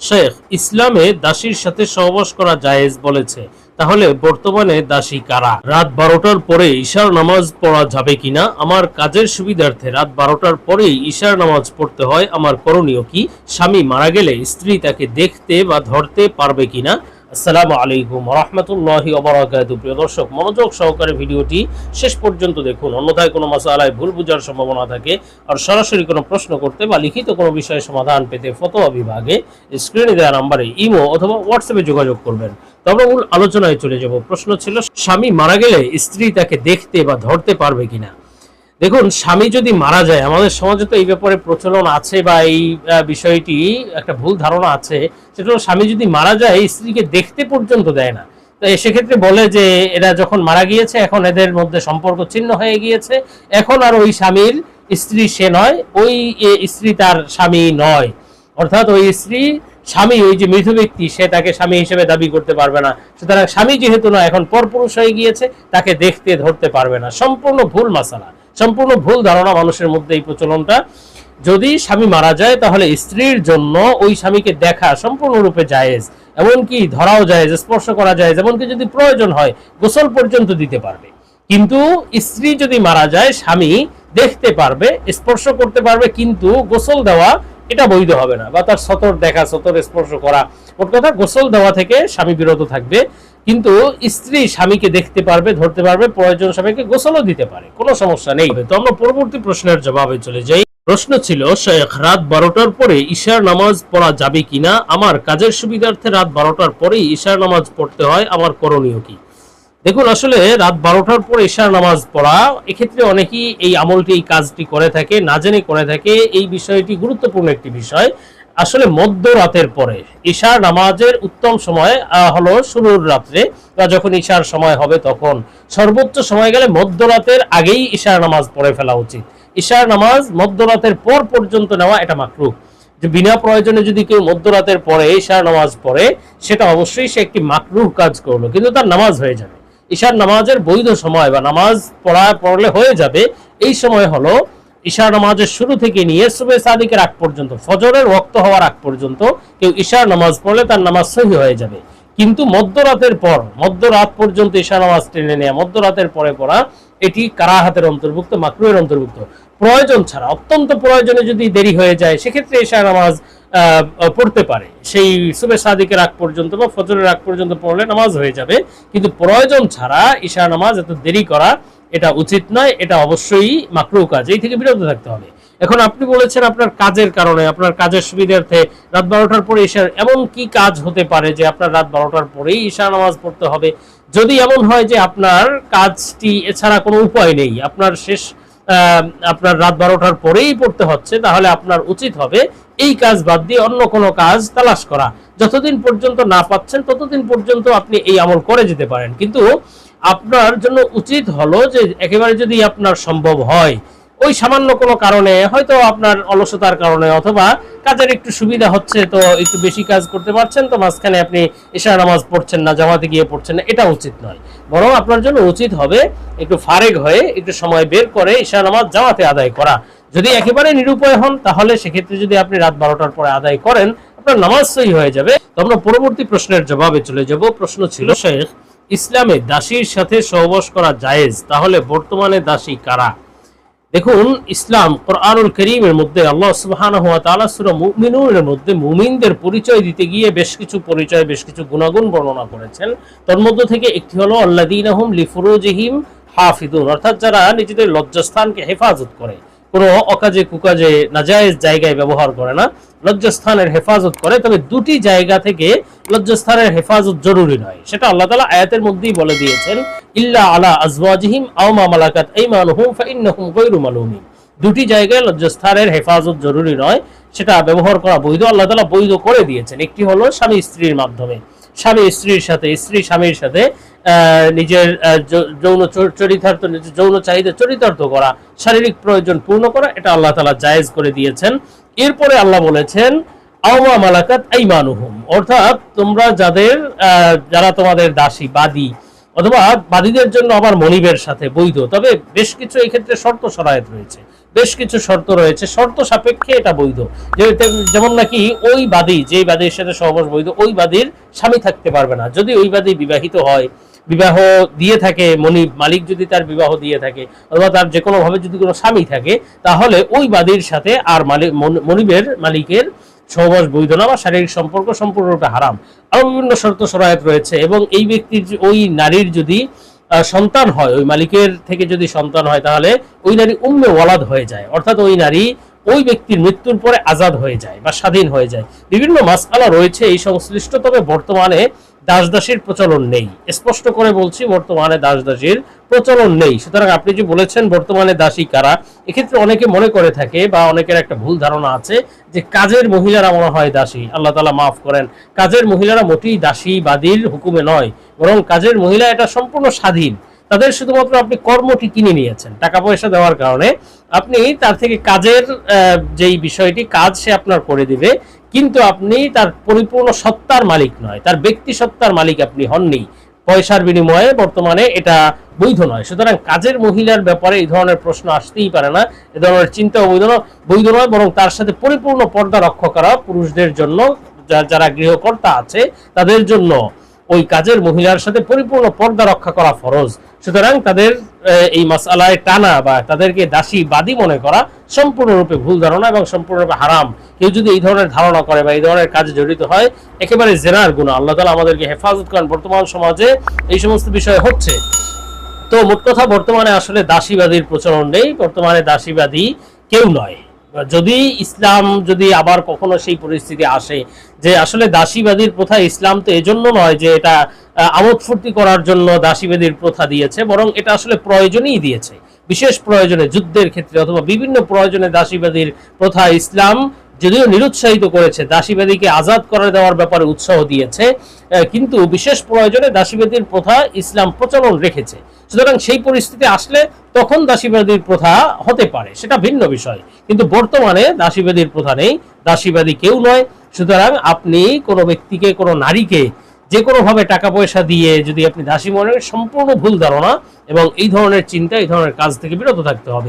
শেখ ইসলামে দাসীর সাথে সহবাস করা জায়েজ বলেছে। তাহলে বর্তমানে দাসী কারা? রাত বারোটার পরে ঈশার নামাজ পড়া যাবে কিনা? আমার কাজের সুবিধার্থে রাত বারোটার পরেই ঈশার নামাজ পড়তে হয়। আমার করণীয় কি? স্বামী মারা গেলে স্ত্রী তাকে দেখতে বা ধরতে পারবে কিনা? আসসালামু আলাইকুম রহমতুল্লাহি অবরাকাতু প্রিয় দর্শক, মনোযোগ সহকারে ভিডিওটি শেষ পর্যন্ত দেখুন। অন্যথায় কোনো মাসালায় ভুল বোঝার সম্ভাবনা থাকে আর সরাসরি কোনো প্রশ্ন করতে বা লিখিত কোনো বিষয়ে সমাধান পেতে ফতোয়া বিভাগে স্ক্রিনে দেওয়া নাম্বারে ইমো অথবা হোয়াটসঅ্যাপে যোগাযোগ করবেন। তবে মূল আলোচনায় চলে যাব। প্রশ্ন ছিল, স্বামী মারা গেলে স্ত্রী তাকে দেখতে বা ধরতে পারবে কিনা? দেখুন, স্বামী যদি মারা যায়, আমাদের সমাজে তো এই ব্যাপারে প্রচলন আছে বা এই বিষয়টি একটা ভুল ধারণা আছে সেটা হলো স্বামী যদি মারা যায় স্ত্রীকে দেখতে পর্যন্ত দেয় না। তো সেক্ষেত্রে বলে যে, এরা যখন মারা গিয়েছে, এখন এদের মধ্যে সম্পর্ক ছিন্ন হয়ে গিয়েছে। এখন আর ওই স্বামীর স্ত্রী সে নয়, ওই স্ত্রী তার স্বামী নয়। অর্থাৎ ওই স্ত্রী, স্বামী, ওই যে মৃত ব্যক্তি, সে তাকে স্বামী হিসেবে দাবি করতে পারবে না। সুতরাং স্বামী যেহেতু না এখন পরপুরুষ হয়ে গিয়েছে, তাকে দেখতে ধরতে পারবে না। সম্পূর্ণ ভুল মাসালা। সম্পূর্ণ ভুল ধারণা মানুষের মধ্যে এই প্রচলনটা। যদি স্বামী মারা যায়, তাহলে স্ত্রীর জন্য ওই স্বামীকে দেখা সম্পূর্ণরূপে জায়েজ। এমনকি ধরাও জায়েজ, স্পর্শ করা যায় এমনকি যদি প্রয়োজন হয়, গোসল পর্যন্ত দিতে পারবে। কিন্তু স্ত্রী যদি মারা যায়, স্বামী দেখতে পারবে, স্পর্শ করতে পারবে, কিন্তু গোসল দেওয়া এটা বৈধ হবে না। বা তার সতর দেখা, সতর স্পর্শ করা। ওর কথা, গোসল দেওয়া থেকে স্বামী বিরত থাকবে। কিন্তু স্ত্রী স্বামীকে দেখতে পারবে, ধরতে পারবে, প্রয়োজন স্বামীকে গোসলও দিতে পারে। কোনো সমস্যা নেই। তো আমরা পরবর্তী প্রশ্নের জবাবে চলে যাই। প্রশ্ন ছিল, শেখ, রাত বারোটার পরে ঈশার নামাজ পড়া যাবে কিনা আমার কাজের সুবিধার্থে রাত বারোটার পরেই ঈশার নামাজ পড়তে হয়, আমার করণীয় কি? দেখুন, আসলে রাত বারোটার পর ঈশার নামাজ পড়া, এক্ষেত্রে অনেকেই এই আমলটি, এই কাজটি করে থাকে, না জেনে করে থাকে। এই বিষয়টি গুরুত্বপূর্ণ একটি বিষয়। আসলে মধ্যরাতের পরে, ঈশার নামাজের উত্তম সময় হলো শুরুর রাত্রে। বা যখন ঈশার সময় হবে তখন। সর্বোচ্চ সময় গেলে মধ্যরাতের আগেই ঈশার নামাজ পড়ে ফেলা উচিত। ঈশার নামাজ মধ্যরাতের পর পর্যন্ত নেওয়া এটা মাকরুহ। যে বিনা প্রয়োজনে যদি কেউ মধ্যরাতের পরে ঈশার নামাজ পড়ে, সেটা অবশ্যই সে একটি মাকরুহ কাজ করল, কিন্তু তার নামাজ হয়ে যাবে। ঈশার নামাজের বৈধ সময় বা নামাজ পড়া, পড়লে হয়ে যাবে, এই সময় হলো ঈশার নামাজের শুরু থেকে নিয়ে সুবে সাদিকের আগ পর্যন্ত, ফজরের রক্ত হওয়ার আগ পর্যন্ত কেউ ঈশার নামাজ পড়লে তার নামাজ সহি হয়ে যাবে। কিন্তু মধ্যরাতের পর, মধ্যরাত পর্যন্ত ঈশা নামাজ টেনে নেওয়া মধ্যরাতের পরে পড়া, এটি কারাহাতের অন্তর্ভুক্ত, মাকরুহের অন্তর্ভুক্ত। প্রয়োজন ছাড়া, অত্যন্ত প্রয়োজনে যদি দেরি হয়ে যায়, সেক্ষেত্রে ঈশা নামাজ পড়তে পারে। সেই সুবে সাদিকের আগ পর্যন্ত বা ফজরের আগ পর্যন্ত পড়লে নামাজ হয়ে যাবে। কিন্তু প্রয়োজন ছাড়া ঈশা নামাজ এত দেরি করা এটা উচিত নয়, এটা অবশ্যই মাকরু কাজ, এই থেকে বিরত থাকতে হবে। এখন আপনি বলেছেন আপনার কাজের কারণে, আপনার কাজের সুবিধার্থে রাত বারোটার পরে ঈশার এমন কি কাজ হতে পারে যে আপনার রাত বারোটার পরেই ঈশা নামাজ পড়তে হবে? যদি এমন হয় যে আপনার কাজটি এছাড়া কোনো উপায় নেই, আপনার শেষ আপনার রাত বারোটার পরেই পড়তে হচ্ছে, তাহলে আপনার উচিত হবে এই কাজ বাদ দিয়ে অন্য কোনো কাজ তালাশ করা। যতদিন পর্যন্ত না পাচ্ছেন, ততদিন পর্যন্ত আপনি এই আমল করে যেতে পারেন। কিন্তু আপনার জন্য উচিত হলো যে একেবারে যদি আপনার সম্ভব হয়, ওই সামান্য কোনো কারণে, হয়তো আপনার অলসতার কারণে অথবা কাজের একটু সুবিধা হচ্ছে তো একটু বেশি কাজ করতে পারছেন, তো মাঝখানে আপনি ঈশা নামাজ পড়ছেন না, জামাতে গিয়ে পড়ছেন না, এটা উচিত নয়। বরং আপনার জন্য উচিত হবে একটু ফারেক হয়ে একটু সময় বের করে ঈশা নামাজ জামাতে আদায় করা। যদি একেবারে নিরুপায় হন, তাহলে সেক্ষেত্রে যদি আপনি রাত বারোটার পরে আদায় করেন, আপনার নামাজ সহি হয়ে যাবে। তো আমরা পরবর্তী প্রশ্নের জবাবে চলে যাব। প্রশ্ন ছিল, শেখ ইসলামে দাসীর সাথে সহবাস করা জায়েজ, তাহলে বর্তমানে দাসী কারা? দেখুন, ইসলাম কোরআনুল করিমের মধ্যে, আল্লাহ সূরা মুমিনুনের মধ্যে মুমিনদের পরিচয় দিতে গিয়ে বেশ কিছু পরিচয়, বেশ কিছু গুণাগুণ বর্ণনা করেছেন। তার মধ্য থেকে একটি হলো আল্লাযীনাহুম লিফুরুজিহিম হাফিদুন, অর্থাৎ যারা নিজেদের লজ্জাস্থানকে হেফাজত করে। কোনো অকাজে কুকাজে নাজায়েজ জায়গায় ব্যবহার করে না। লজ্জাস্থানের হেফাজত করে, তবে দুটি জায়গা থেকে লজ্জাস্থানের হেফাজত জরুরি নয়। সেটা আল্লাহ তালা আয়াতের মধ্যেই বলে দিয়েছেন, ইল্লা আলা আজওয়াজিহিম আও মা মালাকাত আইমানুহুম ফাইন্নাহুম গায়রু মালুমিন। দুটি জায়গায় লজ্জাস্থানের হেফাজত জরুরি নয়, সেটা ব্যবহার করা বৈধ। আল্লাহ তালা বৈধ করে দিয়েছেন। একটি হলো স্বামী স্ত্রীর মাধ্যমে। স্বামী, স্ত্রীর সাথে, স্ত্রী স্বামীর সাথে নিজের যৌন চর- চরিতার্থ যৌন চাহিদা চরিতার্থ করা, শারীরিক প্রয়োজন পূর্ণ করা, এটা আল্লাহ তালা জায়েজ করে দিয়েছেন। এরপরে আল্লাহ বলেছেন, আওমা মালাকাত আইমানুহুম। অর্থাৎ তোমরা যাদের যারা তোমাদের দাসী, বাদী, অথবা বাদীদের জন্য আবার মনিবের সাথে বৈধ, তবে বেশ কিছু এই ক্ষেত্রে শর্ত সরায়ত রয়েছে। বেশ কিছু শর্ত রয়েছে। শর্ত সাপেক্ষে এটা বৈধ। যেমন নাকি ওই বাদী, যেই বাদীর সাথে সহবাস বৈধ, ওই বাদীর স্বামী থাকতে পারবে না। যদি ওই বাদী বিবাহিত হয়, বিবাহ দিয়ে থাকে মনি মালিক যদি তার বিবাহ দিয়ে থাকে, অথবা তার যে কোনোভাবে যদি কোনো স্বামী থাকে, তাহলে ওই বাদীর সাথে আর মালিক, মন- মনিবের মালিকের সহবাস বৈধ না বা শারীরিক সম্পর্ক সম্পূর্ণরূপে হারাম। আরও বিভিন্ন শর্ত সরায়ত রয়েছে এবং এই ব্যক্তির, ওই নারীর যদি সন্তান হয়, ওই মালিকের থেকে যদি সন্তান হয়, তাহলে ওই নারী উম্মে ওয়ালাদ হয়ে যায়। অর্থাৎ ওই নারী ওই ব্যক্তির মৃত্যুর পরে আজাদ হয়ে যায় বা স্বাধীন হয়ে যায়। বিভিন্ন মাসকালা রয়েছে এই সংশ্লিষ্ট তবে বর্তমানে দাস দাসীর প্রচলন নেই। স্পষ্ট করে বলছি, বর্তমানে দাসদাসীর প্রচলন নেই। সুতরাং আপনি যে বলেছেন, বর্তমানে দাসী কারা, এক্ষেত্রে অনেকে মনে করে থাকে বা অনেকের একটা ভুল ধারণা আছে যে কাজের মহিলারা মনে হয় দাসী। আল্লাহ তালা মাফ করেন। কাজের মহিলারা মোটেই দাসী বাদীর হুকুমে নয়, বরং কাজের মহিলা এটা সম্পূর্ণ স্বাধীন। তাদের শুধুমাত্র আপনি কর্মটি কিনে নিয়েছেন টাকা পয়সা দেওয়ার কারণে। আপনি তার থেকে কাজের যেই বিষয়টি, কাজ সে আপনার করে দিবে। কিন্তু আপনি তার পরিপূর্ণ সত্তার মালিক নয়, তার ব্যক্তি সত্তার মালিক আপনি হননি। পয়সার বিনিময়ে বর্তমানে এটা বৈধ নয়। সুতরাং কাজের মহিলার ব্যাপারে এই ধরনের প্রশ্ন আসতেই পারে না, এ ধরনের চিন্তা বৈধ বৈধ নয়, বরং তার সাথে পরিপূর্ণ পর্দা রক্ষা করা পুরুষদের জন্য যারা গৃহকর্তা আছে, তাদের জন্য ওই কাজের মহিলার সাথে পরিপূর্ণ পর্দা রক্ষা করা ফরজ। সুতরাং তাদের এই মাসালায় টানা বা তাদেরকে দাসী বাদী মনে করা সম্পূর্ণরূপে ভুল ধারণা এবং সম্পূর্ণরূপে হারাম। কেউ যদি এই ধরনের ধারণা করে বা এই ধরনের কাজে জড়িত হয়, একেবারে জেনার গুণ আল্লাহ তালা আমাদেরকে হেফাজত করেন বর্তমান সমাজে। এই সমস্ত বিষয় হচ্ছে, তো মোট কথা বর্তমানে আসলে দাসীবাদীর প্রচলন নেই। বর্তমানে দাসীবাদী কেউ নয়। যদি ইসলাম যদি আবার কখনো সেই পরিস্থিতি আসে যে আসলে দাসীবাদীর প্রথা ইসলাম তো এজন্য নয় যে এটা আমোদ ফুর্তি করার জন্য দাসীবাদীর প্রথা দিয়েছে, বরং এটা আসলে প্রয়োজনই দিয়েছে। বিশেষ প্রয়োজনে যুদ্ধের ক্ষেত্রে অথবা বিভিন্ন প্রয়োজনে দাসীবাদীর প্রথা ইসলাম যদিও নিরুৎসাহিত করেছে, দাসীবাদীকে আজাদ করে দেওয়ার ব্যাপারে উৎসাহ দিয়েছে কিন্তু বিশেষ প্রয়োজনে দাসীবাদীর প্রথা ইসলাম প্রচলন রেখেছে। সুতরাং সেই পরিস্থিতি আসলে তখন দাসীবাদীর প্রথা হতে পারে, সেটা ভিন্ন বিষয়। কিন্তু বর্তমানে দাসীবাদীর প্রথা নেই, দাসীবাদী কেউ নয়। সুতরাং আপনি কোনো ব্যক্তিকে, কোনো নারীকে যে কোনোভাবে টাকা পয়সা দিয়ে যদি আপনি দাসী মনে সম্পূর্ণ ভুল ধারণা এবং এই ধরনের চিন্তা, এই ধরনের কাজ থেকে বিরত থাকতে হবে।